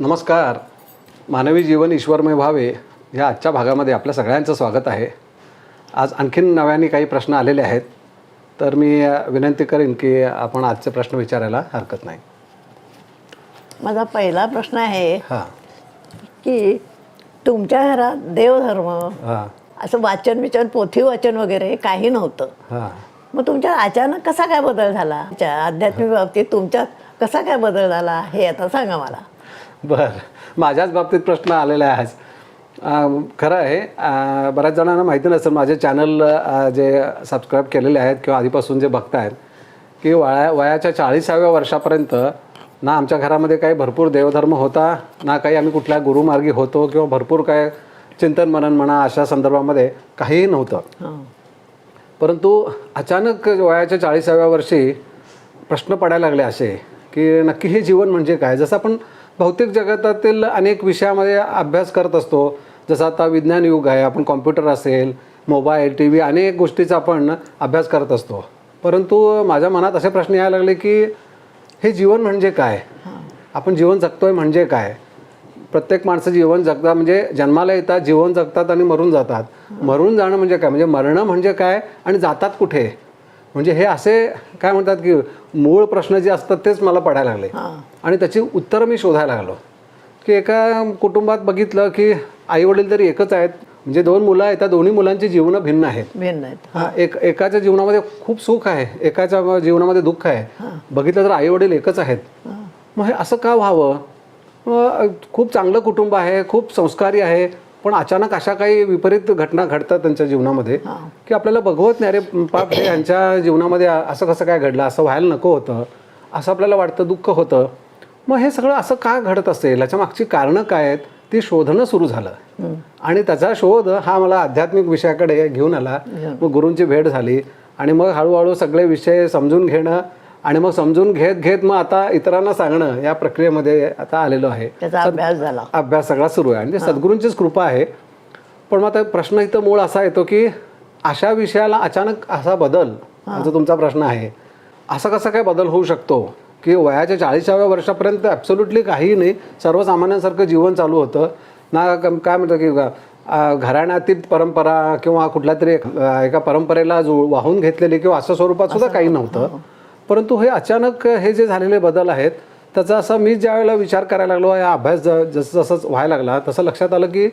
नमस्कार. मानवी जीवन ईश्वरमय व्हावे या आजच्या भागामध्ये आपल्या सगळ्यांचं स्वागत आहे. आज आणखीन नव्याने काही प्रश्न आलेले आहेत. तर मी विनंती करेन की आपण आजचे प्रश्न विचारायला हरकत नाही. माझा पहिला प्रश्न आहे हां. की तुमच्या घरात देवधर्म हां. असं वाचन विचन पोथी वाचन वगैरे काही नव्हतं. हां. मग तुमच्यात अचानक कसा काय बदल झाला? तुमच्या आध्यात्मिक बाबतीत तुमच्यात कसा काय बदल झाला? हे आता सांगा मला. बरं. माझ्याच बाबतीत प्रश्न आलेला आहे आज. खरं आहे बऱ्याच जणांना माहिती नसेल माझे चॅनल जे सबस्क्राईब केलेले आहेत किंवा आधीपासून जे बघतायत की वया वयाच्या चाळीसाव्या वर्षापर्यंत ना आमच्या घरामध्ये काही भरपूर देवधर्म होता ना काही आम्ही कुठल्या गुरुमार्गी होतो किंवा भरपूर काय चिंतन मनन म्हणा अशा संदर्भामध्ये काहीही नव्हतं. परंतु अचानक वयाच्या चाळीसाव्या वर्षी प्रश्न पडायला लागले असे की नक्की हे जीवन म्हणजे काय? जसं आपण भौतिक जगतातील अनेक विषयामध्ये अभ्यास करत असतो. जसं आता विज्ञान युग आहे आपण कॉम्प्युटर असेल मोबाईल टी व्ही अनेक गोष्टीचा आपण अभ्यास करत असतो. परंतु माझ्या मनात असे प्रश्न यायला लागले की हे जीवन म्हणजे काय? आपण जीवन जगतोय म्हणजे काय? प्रत्येक माणसं जीवन जगतात म्हणजे जन्माला येतात जीवन जगतात आणि मरून जातात. मरून जाणं म्हणजे काय? म्हणजे मरणं म्हणजे काय आणि जातात कुठे? म्हणजे हे असे काय म्हणतात की मूळ प्रश्न जे असतात तेच मला पडायला लागले. आणि त्याची उत्तरं मी शोधायला लागलो. की एका कुटुंबात बघितलं की आई वडील तरी एकच आहेत. म्हणजे दोन मुलं आहेत त्या दोन्ही मुलांची जीवनं भिन्न आहेत. भिन्न आहेत हा, एक एकाच्या जीवनामध्ये खूप सुख आहे एकाच्या जीवनामध्ये दुःख आहे. बघितलं तर आई वडील एकच आहेत. मग हे असं का व्हावं? खूप चांगलं कुटुंब आहे खूप संस्कारी आहे पण अचानक अशा काही विपरीत घटना घडतात त्यांच्या जीवनामध्ये की आपल्याला बघवत नाही. अरे पाप यांच्या जीवनामध्ये असं कसं काय घडलं? असं व्हायला नको होतं. असं आपल्याला वाटतं दुःख होतं. मग हे सगळं असं का घडत असेल? याच्या मागची कारणं काय आहेत? ती शोधणं सुरू झालं. आणि त्याचा शोध हा मला आध्यात्मिक विषयाकडे घेऊन आला. मग गुरूंची भेट झाली. आणि मग हळूहळू सगळे विषय समजून घेणं आणि मग समजून घेत घेत मग आता इतरांना सांगणं या प्रक्रियेमध्ये आता आलेलो आहे. अभ्यास झाला. अभ्यास सगळा सुरू आहे. आणि ते सद्गुरूंचीच कृपा आहे. पण मग आता प्रश्न इथं मूळ असा येतो की अशा विषयाला अचानक असा बदल जो तुमचा प्रश्न आहे असा कसा काय बदल होऊ शकतो? की वयाच्या चाळीसाव्या वर्षापर्यंत ॲब्सोल्युटली काही नाही. सर्वसामान्यांसारखं जीवन चालू होतं. ना काय म्हणतं की घराण्यातील परंपरा किंवा कुठल्या तरी एक- परंपरेला जो वाहून घेतलेली किंवा असं स्वरूपात सुद्धा काही नव्हतं. परंतु हे अचानक हे जे झालेले बदल आहेत त्याचा असा मी ज्या वेळेला विचार करायला लागलो या अभ्यास ज- जसं जसं व्हायला लागला तसं लक्षात आलं की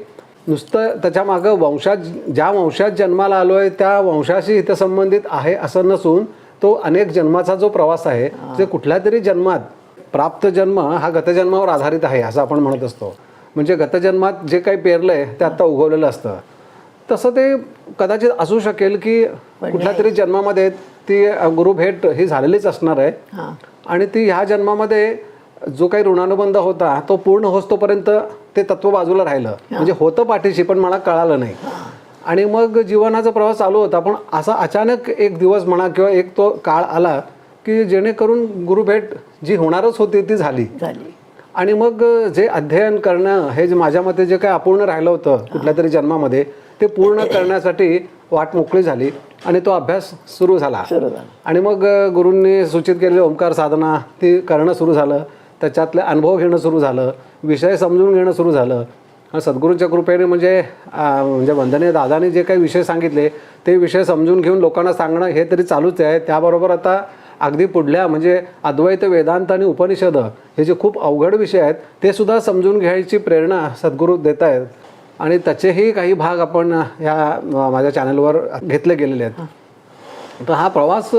नुसतं त्याच्या मागं वंशात ज्या वंशात जन्माला आलो आहे त्या वंशाशी इथं संबंधित आहे असं नसून तो अनेक जन्माचा जो प्रवास आहे जे कुठल्या तरी जन्मात प्राप्त जन्म हा गतजन्मावर आधारित आहे असं आपण म्हणत असतो. म्हणजे गतजन्मात जे काही पेरलंय ते आता उगवलेलं असतं. तसं ते कदाचित असू शकेल की कुठल्या तरी जन्मामध्ये ती गुरुभेट ही झालेलीच असणार आहे. आणि ती ह्या जन्मामध्ये जो काही ऋणानुबंध होता तो पूर्ण होतोपर्यंत ते तत्व बाजूला राहिलं. म्हणजे होतं पाठीशी पण मला कळालं नाही. आणि मग जीवनाचा प्रवास चालू होता. पण असा अचानक एक दिवस म्हणा किंवा एक तो काळ आला की जेणेकरून गुरुभेट जी होणारच होती ती झाली. झाली. आणि मग जे अध्ययन करणं हे जे माझ्या मते जे काय अपूर्ण राहिलं होतं कुठल्या तरी जन्मामध्ये ते पूर्ण करण्यासाठी वाट मोकळी झाली आणि तो अभ्यास सुरू झाला. आणि मग गुरूंनी सूचित केलेली ओंकार साधना ती करणं सुरू झालं. त्याच्यातले अनुभव घेणं सुरू झालं. विषय समजून घेणं सुरू झालं. आणि सद्गुरूंच्या कृपेने म्हणजे म्हणजे वंदनीय दादाने जे काही विषय सांगितले ते विषय समजून घेऊन लोकांना सांगणं हे तरी चालूच आहे. त्याबरोबर आता अगदी पुढल्या म्हणजे अद्वैत वेदांत आणि उपनिषद हे जे खूप अवघड विषय आहेत ते सुद्धा समजून घ्यायची प्रेरणा सद्गुरू देत आहेत. आणि त्याचेही काही भाग आपण ह्या माझ्या चॅनलवर घेतले गेलेले आहेत. तर हा प्रवास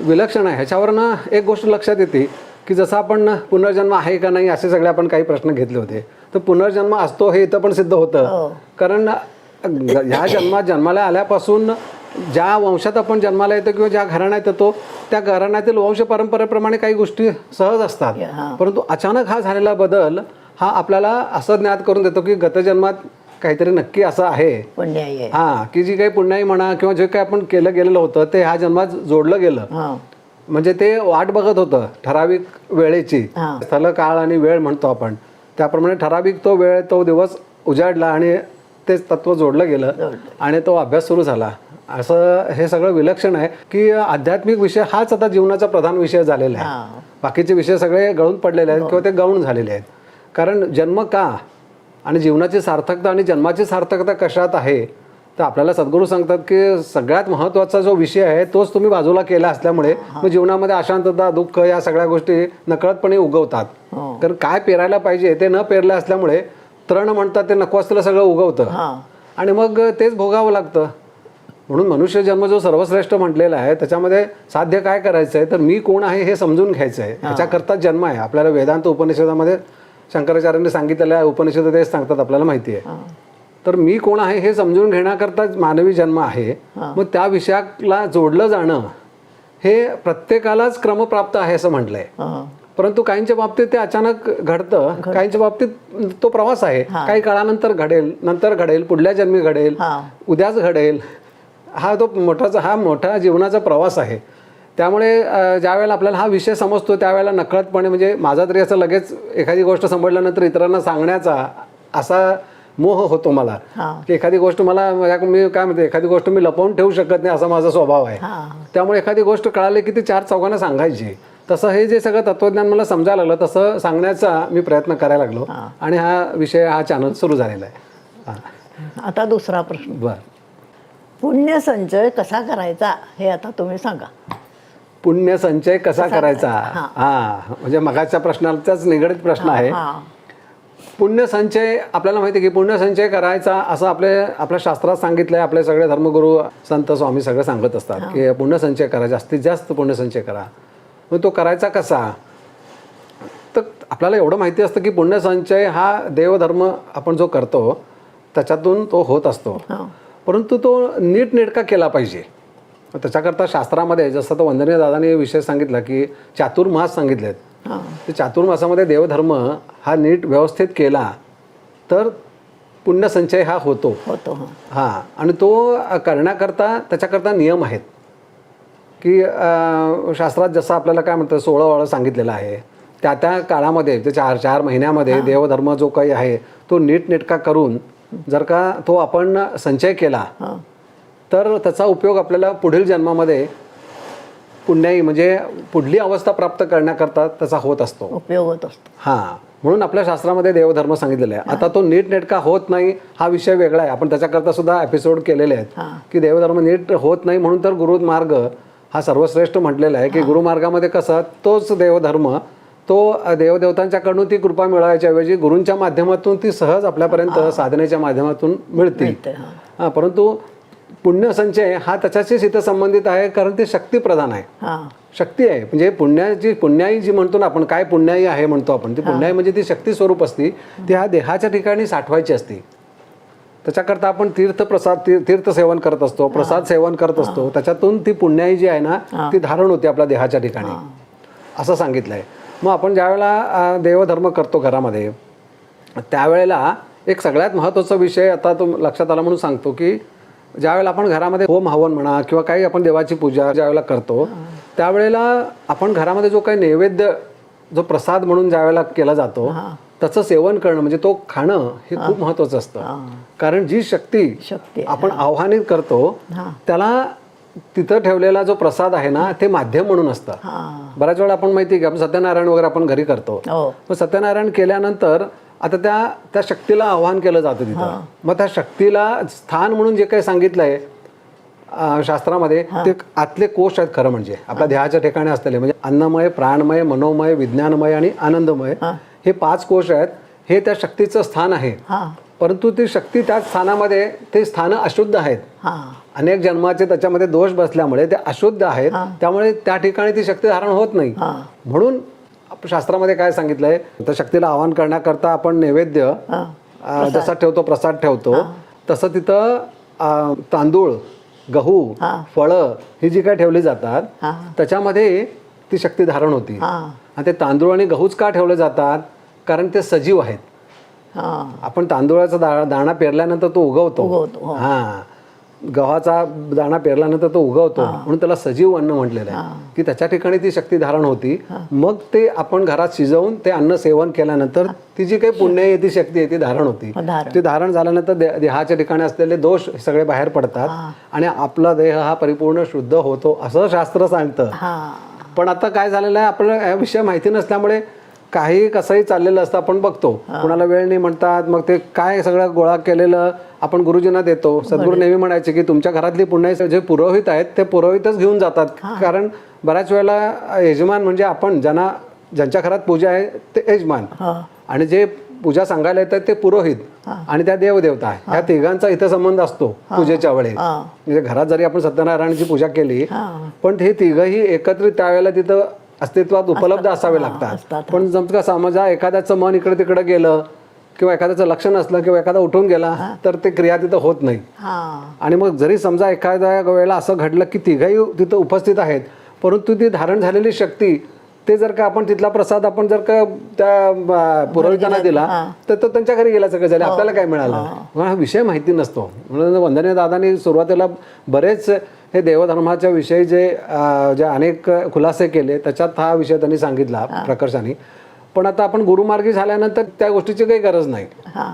विलक्षण आहे. ह्याच्यावरनं एक गोष्ट लक्षात येते की जसं आपण पुनर्जन्म आहे का नाही असे सगळे आपण काही प्रश्न घेतले होते. तर पुनर्जन्म असतो हे इथं पण सिद्ध होतं. कारण ह्या जन्मात जन्माला आल्यापासून ज्या वंशात आपण जन्माला येतो किंवा ज्या घराण्यात येतो त्या घराण्यातील वंश परंपरेप्रमाणे काही गोष्टी सहज असतात. हां. परंतु अचानक हा झालेला बदल हा आपल्याला असं ज्ञात करून देतो की गतजन्मात काहीतरी नक्की असं आहे. हा की जी काही पुण्याई म्हणा किंवा जे काही आपण केलं गेलेलं होतं ते ह्या जन्मात जोडलं गेलं. हां. म्हणजे ते वाट बघत होतं ठराविक वेळेची. हां. स्थल काळ आणि वेळ म्हणतो आपण. त्याप्रमाणे ठराविक तो वेळ तो दिवस उजाडला आणि तेच तत्व जोडलं गेलं आणि तो अभ्यास सुरू झाला. असं हे सगळं विलक्षण आहे की आध्यात्मिक विषय हाच आता जीवनाचा प्रधान विषय झालेला आहे. हां. बाकीचे विषय सगळे गळून पडलेले आहेत किंवा ते गौण झालेले आहेत. कारण जन्म का? आणि जीवनाची सार्थकता आणि जन्माची सार्थकता कशात आहे? तर आपल्याला सद्गुरू सांगतात की सगळ्यात महत्त्वाचा जो विषय आहे तोच तुम्ही बाजूला केला असल्यामुळे मग जीवनामध्ये अशांतता दुःख या सगळ्या गोष्टी नकळतपणे उगवतात. हो. कारण काय पेरायला पाहिजे ते न पेरलं असल्यामुळे तृण म्हणतात ते नको असलेलं सगळं उगवतं. हा. आणि मग तेच भोगावं लागतं. म्हणून मनुष्य जन्म जो सर्वश्रेष्ठ म्हटलेला आहे त्याच्यामध्ये साध्य काय करायचं आहे तर मी कोण आहे हे समजून घ्यायचं आहे ह्याच्याकरता जन्म आहे. आपल्याला वेदांत उपनिषदामध्ये शंकराचार्यांनी सांगितलेलं आहे उपनिषद तेच सांगतात आपल्याला माहिती आहे. हा. तर मी कोण आहे हे समजून घेण्याकरता मानवी जन्म आहे. मग त्या विषयाला जोडलं जाणं हे प्रत्येकालाच क्रमप्राप्त आहे असं म्हटलंय. परंतु काहींच्या बाबतीत ते अचानक घडतं काहींच्या बाबतीत तो प्रवास आहे. काही काळानंतर घडेल नंतर घडेल पुढल्या जन्मी घडेल उद्याच घडेल. हा तो मोठाचा हा मोठा जीवनाचा प्रवास आहे. त्यामुळे ज्यावेळेला आपल्याला हा विषय समजतो त्यावेळेला नकळतपणे म्हणजे माझा तरी असं लगेच एखादी गोष्ट समजल्यानंतर इतरांना सांगण्याचा असा मोह होतो मला. की एखादी गोष्ट मला मी काय म्हणते एखादी गोष्ट मी लपवून ठेवू शकत नाही असा माझा स्वभाव आहे. त्यामुळे एखादी गोष्ट कळाली की ती चार चौघांना सांगायची. तसं हे जे सगळं तत्वज्ञान मला समजायला लागलं तसं सांगण्याचा मी प्रयत्न करायला लागलो. आणि हा विषय हा चॅनल सुरू झालेला आहे. आता दुसरा प्रश्न. बरं. पुण्य संचय कसा करायचा हे आता तुम्ही सांगा. पुण्य संचय कसा करायचा? हा. हा. म्हणजे मगाच्या प्रश्नाचाच निगडीत प्रश्न आहे. हा पुण्य संचय आपल्याला माहिती आहे की पुण्य संचय करायचा असं आपले आपल्या शास्त्रात सांगितलंय आपले सगळे धर्मगुरू संत स्वामी सगळं सांगत असतात की पुण्य संचय करा जास्तीत जास्त पुण्य संचय करा. मग तो करायचा कसा? तर आपल्याला एवढं माहिती असतं की पुण्य संचय हा देवधर्म आपण जो करतो त्याच्यातून तो होत असतो. हा. परंतु तो नीटनेटका केला पाहिजे. त्याच्याकरता शास्त्रामध्ये जसं तो वंदनीय दादाने विषय सांगितला की चातुर्मास सांगितलेत. हा ते चातुर्मासामध्ये देवधर्म हा नीट व्यवस्थित केला तर पुण्यसंचय हा होतो. होतो हा. आणि तो करण्याकरता त्याच्याकरता नियम आहेत. की अ, शास्त्रात जसं आपल्याला काय म्हणतं सोळा वाळं सांगितलेलं आहे. त्या त्या काळामध्ये ते चार चार महिन्यामध्ये देवधर्म जो काही आहे तो नीटनेटका करून जर का तो आपण संचय केला हा. तर त्याचा उपयोग आपल्याला पुढील जन्मामध्ये पुण्याई म्हणजे पुढली अवस्था प्राप्त करण्याकरता त्याचा होत असतो. उपयोग होत असतो. हां. म्हणून आपल्या शास्त्रामध्ये देवधर्म सांगितलेला आहे. आता तो नीट नेटका होत नाही हा विषय वेगळा आहे. आपण त्याच्याकरता सुद्धा एपिसोड केलेले आहेत. की देवधर्म नीट होत नाही म्हणून तर गुरुमार्ग हा सर्वश्रेष्ठ म्हटलेला आहे की गुरुमार्गामध्ये कसं तोच देवधर्म तो देवदेवतांच्याकडून ती कृपा मिळवायच्या ऐवजी गुरूंच्या माध्यमातून ती सहज आपल्यापर्यंत साधनेच्या माध्यमातून मिळते. परंतु पुण्यसंचय हा त्याच्याशीच इथं संबंधित आहे कारण ते शक्तिप्रधान आहे. हा. शक्ती आहे. म्हणजे पुण्याची पुण्याई जी म्हणतो ना आपण काय पुण्याई आहे म्हणतो आपण ती पुण्याई म्हणजे ती शक्ती स्वरूप असती. ती ह्या देहाच्या ठिकाणी साठवायची असते. त्याच्याकरता आपण तीर्थ प्रसाद तीर- तीर्थ सेवन करत असतो प्रसाद सेवन करत असतो. त्याच्यातून ती पुण्याई जी आहे ना ती धारण होते आपल्या देहाच्या ठिकाणी. असं सांगितलंय. मग आपण ज्यावेळेला देवधर्म करतो घरामध्ये त्यावेळेला एक सगळ्यात महत्त्वाचा विषय आता तो लक्षात आला म्हणून सांगतो की ज्यावेळेला आपण घरामध्ये होम हवन म्हणा किंवा काही आपण देवाची पूजा ज्यावेळेला करतो त्यावेळेला आपण घरामध्ये जो काही नैवेद्य जो प्रसाद म्हणून ज्यावेळेला केला जातो त्याचं सेवन करणं म्हणजे तो खाणं हे खूप महत्त्वाचं असतं. कारण जी शक्ती. आपण आव्हानित करतो त्याला तिथं ठेवलेला जो प्रसाद आहे ना ते माध्यम म्हणून असतं. बऱ्याच वेळा आपण माहिती आहे की आपण सत्यनारायण वगैरे आपण घरी करतो. हो. सत्यनारायण केल्यानंतर आता त्या त्या शक्तीला आव्हान केलं जातं तिथं. मग त्या शक्तीला स्थान म्हणून जे काही सांगितलंय अं, शास्त्रामध्ये ते आतले कोश आहेत खरं म्हणजे. आपल्या देहाच्या ठिकाणी असलेले म्हणजे अन्नमय प्राणमय मनोमय विज्ञानमय आणि आनंदमय हे. पाच कोश आहेत. हे त्या शक्तीचं स्थान आहे. परंतु ती शक्ती त्या स्थानामध्ये ते स्थानं अशुद्ध आहेत. अनेक जन्माचे त्याच्यामध्ये दोष बसल्यामुळे ते अशुद्ध आहेत. त्यामुळे त्या ठिकाणी ती शक्ती धारण होत नाही. म्हणून शास्त्रामध्ये काय सांगितलंय? त्या शक्तीला आवाहन करण्याकरता आपण नैवेद्य हा. जसा ठेवतो प्रसाद ठेवतो. तसं तिथं तांदूळ गहू हा. फळं ही जी काय ठेवली जातात हा. त्याच्यामध्ये ती शक्ती धारण होती. हा. आणि ते तांदूळ आणि गहूच का ठेवले जातात? कारण ते सजीव आहेत. हा. आपण तांदूळाचा दाणा पेरल्यानंतर तो उगवतो. उगवतो, हो. हा गव्हाचा दाणा पेरल्यानंतर तो उगवतो. म्हणून त्याला सजीव अन्न म्हटलेलं आहे. की त्याच्या ठिकाणी ती शक्ती धारण होती. मग ते आपण घरात शिजवून ते अन्न सेवन केल्यानंतर ती जी काही पुण्य आहे ती शक्ती आहे ती धारण होती. धारण. ती धारण झाल्यानंतर देहाच्या ठिकाणी असलेले दोष सगळे बाहेर पडतात. आणि आपला देह हा परिपूर्ण शुद्ध होतो असं शास्त्र सांगतं. हा. पण आता काय झालेलं आहे आपल्याला या विषय माहिती नसल्यामुळे काही कसंही चाललेलं असतं आपण बघतो. कुणाला वेळ नाही म्हणतात मग ते काय सगळं गोळा केलेलं आपण गुरुजींना देतो. सद्गुरू नेहमी म्हणायचे की तुमच्या घरातली पुण्य जे पुरोहित आहेत ते पुरोहितच घेऊन जातात. कारण बऱ्याच वेळेला यजमान म्हणजे आपण ज्यांना ज्यांच्या घरात पूजा आहे ते यजमान. आणि जे पूजा सांगायला येतात ते पुरोहित. आणि त्या देवदेवता ह्या तिघांचा इथं संबंध असतो पूजेच्या वेळेस. म्हणजे घरात जरी आपण सत्यनारायणाची पूजा केली पण हे तिघही एकत्रित त्यावेळेला तिथं अस्तित्वात उपलब्ध असावे लागतात. पण जमतं का समजा एखाद्याचं मन इकडे तिकडे गेलं किंवा एखाद्याचं लक्ष नसलं किंवा एखादा उठून गेला तर ते क्रिया तिथं होत नाही. हा. आणि मग जरी समजा एखाद्या वेळेला असं घडलं की तिघही तिथं उपस्थित आहेत परंतु ती धारण झालेली शक्ती ते जर का आपण तिथला प्रसाद आपण जर का त्या पुरोहितांना दिला तर तो त्यांच्या घरी गेल्याचं काय झालं. आपल्याला काय मिळालं? मग हा विषय माहिती नसतो. म्हणून वंदनीय दादांनी सुरुवातीला बरेच हे देवधर्माच्या विषयी जे जे अनेक खुलासे केले त्याच्यात हा विषय त्यांनी सांगितला प्रकर्षाने. पण आता आपण गुरुमार्गी झाल्यानंतर त्या गोष्टीची काही गरज नाही.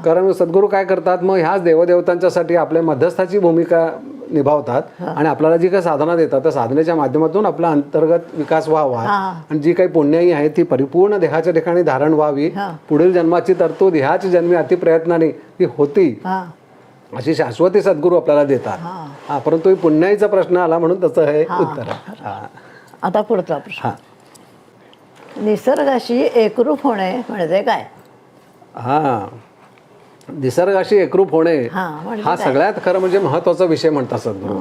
कारण सद्गुरू काय करतात मग ह्याच देवदेवतांच्यासाठी आपल्या मध्यस्थाची भूमिका निभावतात आणि आपल्याला जी काही साधना देतात त्या साधनेच्या माध्यमातून आपला अंतर्गत विकास व्हावा. आणि जी काही पुण्याई आहे ती परिपूर्ण देहाच्या ठिकाणी धारण व्हावी. पुढील जन्माची तरतूद ह्याच जन्मी अतिप्रयत्नाने ती होती. अशी शाश्वती सद्गुरू आपल्याला देतात. हा. परंतु ही पुण्याईचा प्रश्न आला म्हणून तसं हे उत्तर हा. आता पुढचा प्रश्न. हा. निसर्गाशी एकरूप होणे म्हणजे काय? हा. निसर्गाशी एकरूप होणे हा, म्हणजे हा सगळ्यात खरं म्हणजे महत्त्वाचा विषय म्हणतात सद्गुरू.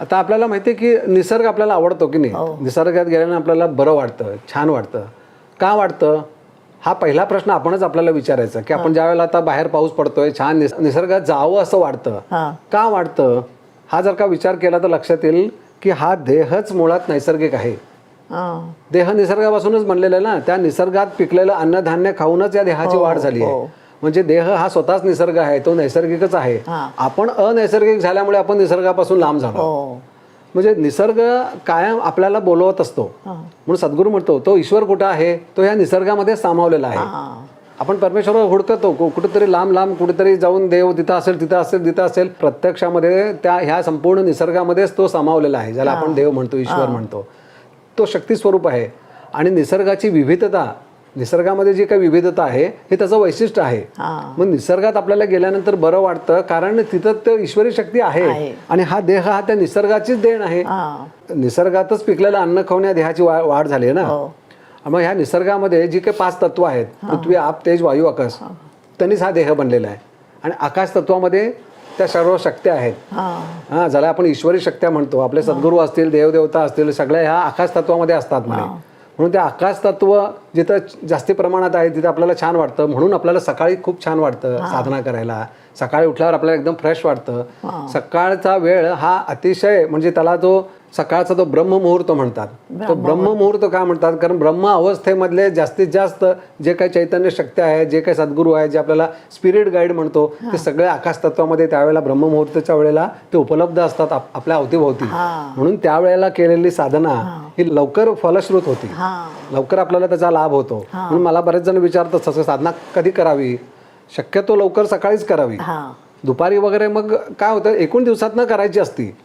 आता आपल्याला माहिती आहे की निसर्ग आपल्याला आवडतो की नाही? निसर्गात गेल्यानं आपल्याला बरं वाटतं छान वाटतं. का वाटतं? हा पहिला प्रश्न आपणच आपल्याला विचारायचा की आपण ज्यावेळेला आता बाहेर पाऊस पडतोय छान निस- निसर्गात जावं असं वाटतं. हा. का वाटतं? हा जर का विचार केला तर लक्षात येईल की हा देहच मुळात नैसर्गिक आहे. हा. देह निसर्गापासूनच बनलेला आहे ना त्या निसर्गात पिकलेलं अन्नधान्य खाऊनच या देहाची वाढ झाली आहे. म्हणजे देह हा स्वतःच निसर्ग आहे तो नैसर्गिकच आहे. हा. आपण अनैसर्गिक झाल्यामुळे आपण निसर्गापासून लांब झालो. हो. म्हणजे निसर्ग कायम आपल्याला बोलवत असतो. म्हणून सद्गुरू म्हणतो तो ईश्वर कुठं आहे? तो या निसर्गामध्ये सामावलेला आहे. आपण परमेश्वरावर हुडकतो कुठेतरी लांब लांब कुठेतरी जाऊन देव तिथं असेल तिथं असेल तिथं असेल प्रत्यक्षामध्ये त्या ह्या संपूर्ण निसर्गामध्येच तो सामावलेला आहे. ज्याला आपण देव म्हणतो ईश्वर म्हणतो. तो शक्ती स्वरूप आहे. आणि निसर्गाची विविधता निसर्गामध्ये जी काही विविधता आहे हे त्याचं वैशिष्ट्य आहे. हा. मग निसर्गात आपल्याला गेल्यानंतर बरं वाटतं कारण तिथं ते ईश्वरी शक्ती आहे. आणि हा देह हा त्या निसर्गाचीच देण आहे. निसर्गातच पिकलेलं अन्न खाऊन या देहाची वाढ झाली आहे ना? हो. मग ह्या निसर्गामध्ये जी काही पाच तत्व आहेत पृथ्वी आप तेज वायू आकाश त्यांनीच हा देह बनलेला आहे. आणि आकाश तत्वामध्ये त्या सर्व शक्त्या आहेत. हा. हा ज्याला आपण ईश्वरी शक्त्या म्हणतो. आपले सद्गुरू असतील देवदेवता असतील सगळ्या ह्या आकाश तत्वामध्ये असतात म्हणे. म्हणून ते आकाश तत्व जिथं जास्ती प्रमाणात आहे तिथं आपल्याला छान वाटतं. म्हणून आपल्याला सकाळी खूप छान वाटतं साधना करायला. सकाळी उठल्यावर आपल्याला एकदम फ्रेश वाटतं. सकाळचा वेळ हा अतिशय म्हणजे त्याला जो सकाळचा तो ब्रह्ममुहूर्त म्हणतात. तो ब्रह्ममुहूर्त का म्हणतात? कारण ब्रह्म अवस्थेमधले जास्तीत जास्त जे काही चैतन्य शक्ती आहे जे काही सद्गुरू आहे जे आपल्याला स्पिरिट गाईड म्हणतो ते सगळे आकाश तत्वामध्ये त्यावेळेला ब्रह्ममुहूर्ताच्या वेळेला ते उपलब्ध असतात आप- आपल्या अवतीभोवती. म्हणून त्यावेळेला केलेली साधना ही. लवकर फलश्रुत होती. लवकर आपल्याला त्याचा लाभ होतो. म्हणून मला बरेच जण विचारतात तसं साधना कधी करावी? शक्यतो लवकर सकाळीच करावी. दुपारी वगैरे मग काय होतं? एकूण दिवसात न करायची असती.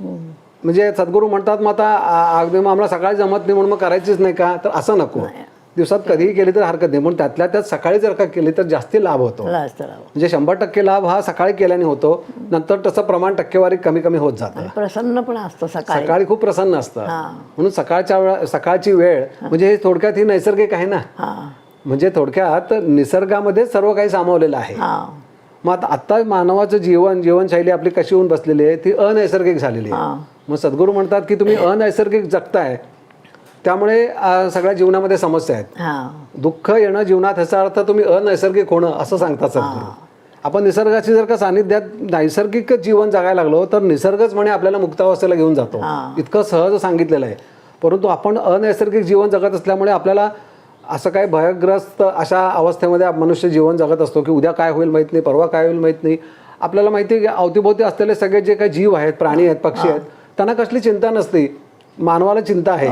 म्हणजे सद्गुरू म्हणतात मग आता अगदी मग आम्हाला सकाळी जमत नाही म्हणून मग करायचीच नाही का? तर असं नको. दिवसात कधीही केली तर हरकत नाही. म्हणून त्यातल्या त्यात सकाळी जर का केली तर जास्ती लाभ होतो. म्हणजे शंभर टक्के लाभ हा सकाळी केल्याने होतो. नंतर तसं प्रमाण टक्केवारी कमी कमी होत जातं. प्रसन्न पण असतो सकाळी. सकाळी खूप प्रसन्न असतं. म्हणून सकाळच्या वेळा सकाळची वेळ म्हणजे हे थोडक्यात ही नैसर्गिक आहे ना. म्हणजे थोडक्यात निसर्गामध्ये सर्व काही सामावलेलं आहे. मग आता आत्ता मानवाचं जीवन जीवनशैली आपली कशी होऊन बसलेली आहे ती अनैसर्गिक झालेली आहे. मग सद्गुरू म्हणतात की तुम्ही अनैसर्गिक जगताय. त्यामुळे सगळ्या जीवनामध्ये समस्या आहेत. हा. दुःख येणं जीवनात ह्याचा अर्थ तुम्ही अनैसर्गिक होणं असं सांगतात सद्गुरू. आपण निसर्गाची जर का सानिध्यात नैसर्गिक जीवन जगायला लागलो तर निसर्गच म्हणे आपल्याला मुक्तावस्थेला घेऊन जातो. इतकं सहज सांगितलेलं आहे. परंतु आपण अनैसर्गिक जीवन जगत असल्यामुळे आपल्याला असं काय भयग्रस्त अशा अवस्थेमध्ये मनुष्य जीवन जगत असतो की उद्या काय होईल माहीत नाही परवा काय होईल माहीत नाही. आपल्याला माहिती आहे की अवतीभोवती असलेले सगळे जे काही जीव आहेत प्राणी आहेत पक्षी आहेत त्यांना कसली चिंता नसते. मानवाला चिंता आहे.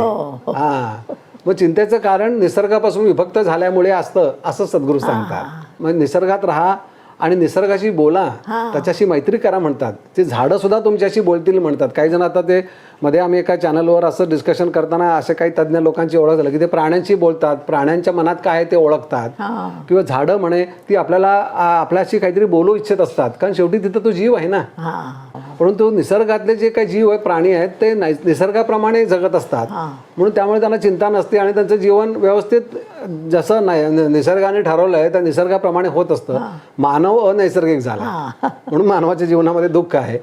हा. मग चिंतेचं कारण निसर्गापासून विभक्त झाल्यामुळे असतं असं सद्गुरू सांगतात. मग निसर्गात राहा आणि निसर्गाशी बोला. त्याच्याशी मैत्री करा म्हणतात. ते झाडं सुद्धा तुमच्याशी बोलतील म्हणतात. काही जण आता ते मध्ये आम्ही एका चॅनलवर असं डिस्कशन करताना असे काही तज्ज्ञ लोकांची ओळख झाली की ते प्राण्यांशी बोलतात. प्राण्यांच्या मनात काय आहे ते ओळखतात. किंवा झाडं म्हणे ती आपल्याला आपल्याशी काहीतरी बोलू इच्छित असतात. कारण शेवटी तिथं तो जीव आहे ना. परंतु निसर्गातले जे काही जीव आहे प्राणी आहेत ते निसर्गाप्रमाणे जगत असतात. म्हणून त्यामुळे त्यांना चिंता नसते आणि त्यांचं जीवन व्यवस्थित जसं नै- नि- निसर्गाने ठरवलं आहे त्या निसर्गाप्रमाणे होत असतं. मानव अनैसर्गिक झाला. म्हणून मानवाच्या जीवनामध्ये दुःख आहे.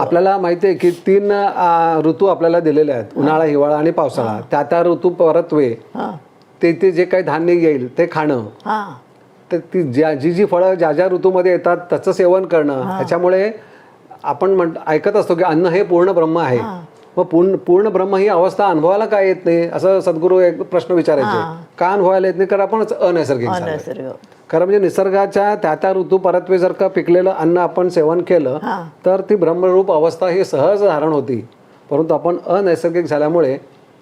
आपल्याला माहिती आहे की तीन ऋतू आपल्याला दिलेले आहेत. उन्हाळा हिवाळा आणि पावसाळा. त्या त्या ऋतू परत्वे ते ते जे काही धान्य येईल ते खाणं. हा. तर ती ज्या जी जी फळं ज्या ज्या ऋतूमध्ये येतात त्याचं सेवन करणं. ह्याच्यामुळे आपण म्हण ऐकत असतो की अन्न हे पूर्ण ब्रह्म आहे. मग पूर्ण पूर्ण ब्रह्म ही अवस्था अनुभवायला काय येत नाही? असं सद्गुरू एक प्रश्न विचारायचे. का अनुभवायला येत नाही? कारण आपणच अनैसर्गिक खरं म्हणजे निसर्गाच्या त्या त्या ऋतू परत्वे जर का पिकलेलं अन्न आपण सेवन केलं. तर ती ब्रह्मरूप अवस्था ही सहज धारण होती. परंतु आपण अनैसर्गिक झाल्यामुळे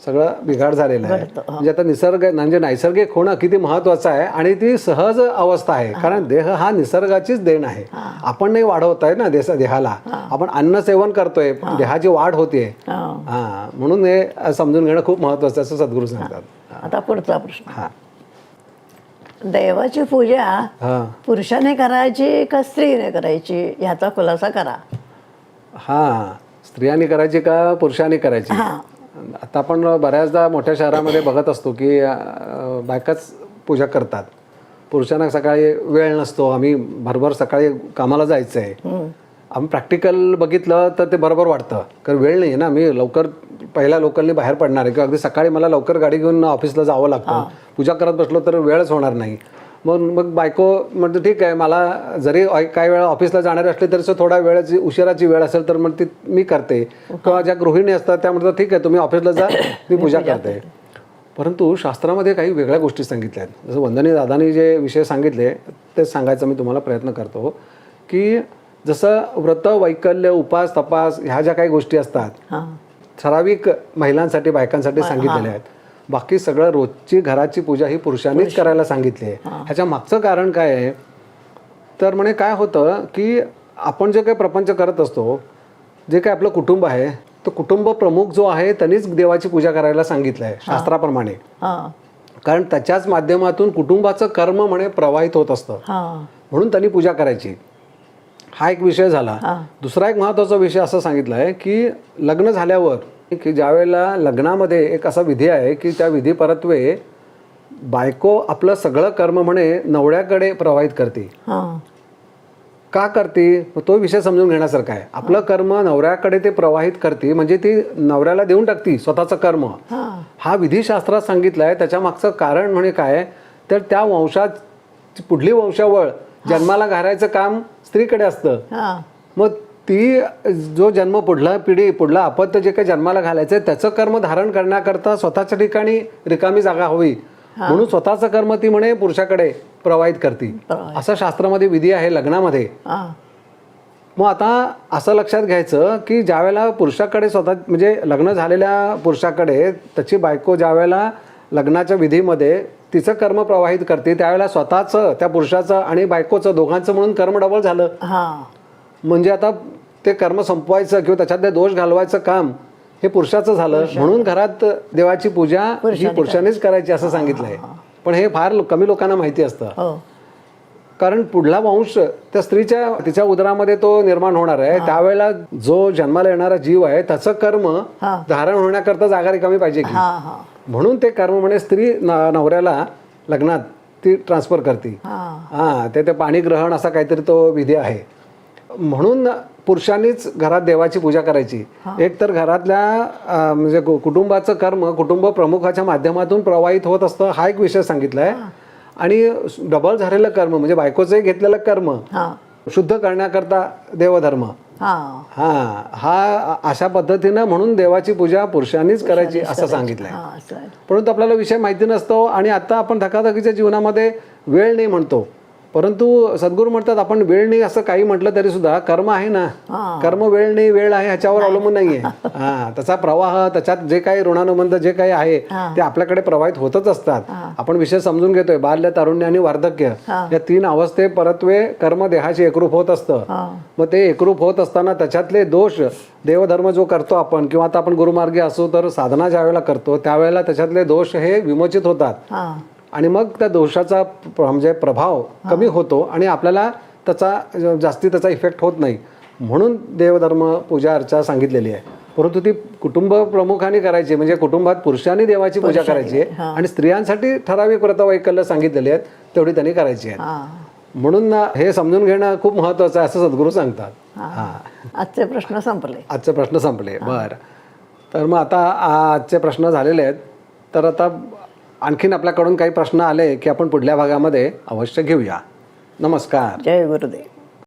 सगळं बिघाड झालेलं आहे. म्हणजे आता निसर्ग म्हणजे नैसर्गिक होणं किती महत्वाचं आहे आणि ती सहज अवस्था आहे. कारण देह हा निसर्गाचीच देण आहे. आपण नाही वाढवत आहे ना देश देहाला. आपण अन्न सेवन करतोय. देहाची वाढ होतीये. हा. म्हणून हे समजून घेणं खूप महत्वाचं आहे असं सद्गुरू सांगतात. आता पुढचा प्रश्न. हा. देवाची पूजा पुरुषाने करायची का स्त्रीने करायची? ह्याचा खुलासा करा. हा. स्त्रियांनी करायची का पुरुषांनी करायची? आता आपण बऱ्याचदा मोठ्या शहरामध्ये बघत असतो की बायकाच पूजा करतात. पुरुषांना सकाळी वेळ नसतो. आम्ही भरभर सकाळी कामाला जायचं आहे आम्ही प्रॅक्टिकल बघितलं तर ते बरोबर वाटतं. कारण वेळ नाही आहे ना. मी लवकर पहिल्या लोकलनी बाहेर पडणार आहे. किंवा अगदी सकाळी मला लवकर गाडी घेऊन ऑफिसला जावं लागतं. पूजा करत बसलो तर वेळच होणार नाही. मग मग बायको म्हणते ठीक आहे मला जरी काही वेळा ऑफिसला जाणार असले तरी सुद्धा थोडा वेळाची उशिराची वेळ असेल तर मग ती मी करते. किंवा ज्या गृहिणी असतात त्या म्हणतात ठीक आहे तुम्ही ऑफिसला जा मी पूजा करते. परंतु शास्त्रामध्ये काही वेगळ्या गोष्टी सांगितल्या आहेत. जसं वंदनी दादानी जे विषय सांगितले ते सांगायचा मी तुम्हाला प्रयत्न करतो की जसं व्रत वैकल्य उपास तपास ह्या ज्या काही गोष्टी असतात हा. ठराविक महिलांसाठी बायकांसाठी सांगितलेल्या आहेत. बाकी सगळं रोजची घराची पूजा ही पुरुषांनीच करायला सांगितली आहे. ह्याच्या मागचं कारण काय आहे? तर म्हणे काय होतं की आपण जे काही प्रपंच करत असतो जे काही आपलं कुटुंब आहे तो कुटुंब प्रमुख जो आहे त्यांनीच देवाची पूजा करायला सांगितलं आहे शास्त्राप्रमाणे. कारण त्याच्याच माध्यमातून कुटुंबाचं कर्म म्हणे प्रवाहित होत असतं. म्हणून त्यांनी पूजा करायची. हा एक विषय झाला. दुसरा एक महत्त्वाचा विषय असं सांगितलं आहे की लग्न झाल्यावर की ज्यावेळेला लग्नामध्ये एक असा विधी आहे की त्या विधी परत्वे बायको आपलं सगळं कर्म म्हणे नवऱ्याकडे प्रवाहित करते. हा. का करते? तो विषय समजून घेण्यासारखा आहे. आपलं कर्म नवऱ्याकडे ते प्रवाहित करते म्हणजे ती नवऱ्याला देऊन टाकती स्वतःचं कर्म. हा. विधिशास्त्रात सांगितलं आहे त्याच्या मागचं कारण म्हणजे काय? तर त्या वंशात पुढली वंशावळ जन्माला घालायचं काम स्त्रीकडे असतं. मग ती जो जन्म पुढला पिढी पुढला अपत्य जे काही जन्माला घालायचं आहे त्याचं कर्म धारण करण्याकरता स्वतःच्या ठिकाणी रिकामी जागा हवी. म्हणून स्वतःचं कर्म ती म्हणे पुरुषाकडे प्रवाहित करते. असं शास्त्रामध्ये विधी आहे लग्नामध्ये. मग आता असं लक्षात घ्यायचं की ज्यावेळेला पुरुषाकडे स्वतः म्हणजे लग्न झालेल्या पुरुषाकडे त्याची बायको ज्यावेळेला लग्नाच्या विधीमध्ये तिचं कर्म प्रवाहित करते त्यावेळेला स्वतःचं त्या पुरुषाचं आणि बायकोचं दोघांचं म्हणून कर्म डबल झालं. म्हणजे आता ते कर्म संपवायचं किंवा त्याच्यातले दोष घालवायचं काम हे पुरुषाचं झालं. म्हणून घरात देवाची पूजा ही पुरुषानेच करायची असं सांगितलंय पण हे फार कमी लोकांना माहिती असतं. हो. कारण पुढला वंश त्या स्त्रीच्या तिच्या उदरामध्ये तो निर्माण होणार आहे. त्यावेळेला जो जन्माला येणारा जीव आहे त्याचं कर्म. धारण होण्याकरता जागा रिकामी पाहिजे की. म्हणून ते कर्म म्हणे स्त्री नवऱ्याला लग्नात ती ट्रान्सफर करते. हा. हा ते ते पाणी ग्रहण असा काहीतरी तो विधी आहे. म्हणून पुरुषांनीच घरात देवाची पूजा करायची. एक तर घरातल्या म्हणजे कुटुंबाचं कर्म कुटुंब प्रमुखाच्या माध्यमातून प्रवाहित होत असतं हा एक विषय सांगितला आहे आणि डबल झालेलं कर्म म्हणजे बायकोचंही घेतलेलं कर्म शुद्ध करण्याकरता देवधर्म. हा. हा अशा पद्धतीनं म्हणून देवाची पूजा पुरुषांनीच करायची असं सांगितलंय. परंतु आपल्याला विषय माहिती नसतो आणि आता आपण धकाधकीच्या जीवनामध्ये वेळ नाही म्हणतो. परंतु सद्गुरू म्हणतात आपण वेळ नाही असं काही म्हटलं तरी सुद्धा कर्म आहे ना. कर्म वेळ नाही वेळ आहे ह्याच्यावर अवलंबून नाहीये. हा त्याचा प्रवाह त्याच्यात जे काही ऋणानुबंध जे काही आहे ते आपल्याकडे प्रवाहित होतच असतात. आपण विषय समजून घेतोय बाल्य तारुण्य आणि वार्धक्य. या तीन अवस्थे परत्वे कर्म देहाशी एकरूप होत असतं. मग ते एकरूप होत असताना त्याच्यातले दोष देवधर्म जो करतो आपण किंवा आता आपण गुरुमार्गी असू तर साधना ज्या वेळेला करतो त्यावेळेला त्याच्यातले दोष हे विमोचित होतात. आणि मग त्या दोषाचा म्हणजे प्रभाव कमी होतो आणि आपल्याला त्याचा जास्ती त्याचा इफेक्ट होत नाही. म्हणून देवधर्म पूजा अर्चा सांगितलेली आहे. परंतु ती कुटुंब प्रमुखाने करायची म्हणजे कुटुंबात पुरुषांनी देवाची पूजा करायची आहे आणि स्त्रियांसाठी ठराविक व्रतवैकल्य सांगितलेली आहेत तेवढी त्यांनी करायची आहे म्हणून हे समजून घेणं खूप महत्वाचं आहे असं सद्गुरू सांगतात. आजचे प्रश्न संपले. आजचे प्रश्न संपले बर. तर मग आता आजचे प्रश्न झालेले आहेत. तर आता आणखीन आपल्याकडून काही प्रश्न आले की आपण पुढल्या भागामध्ये अवश्य घेऊया. नमस्कार. जय गुरुदेव.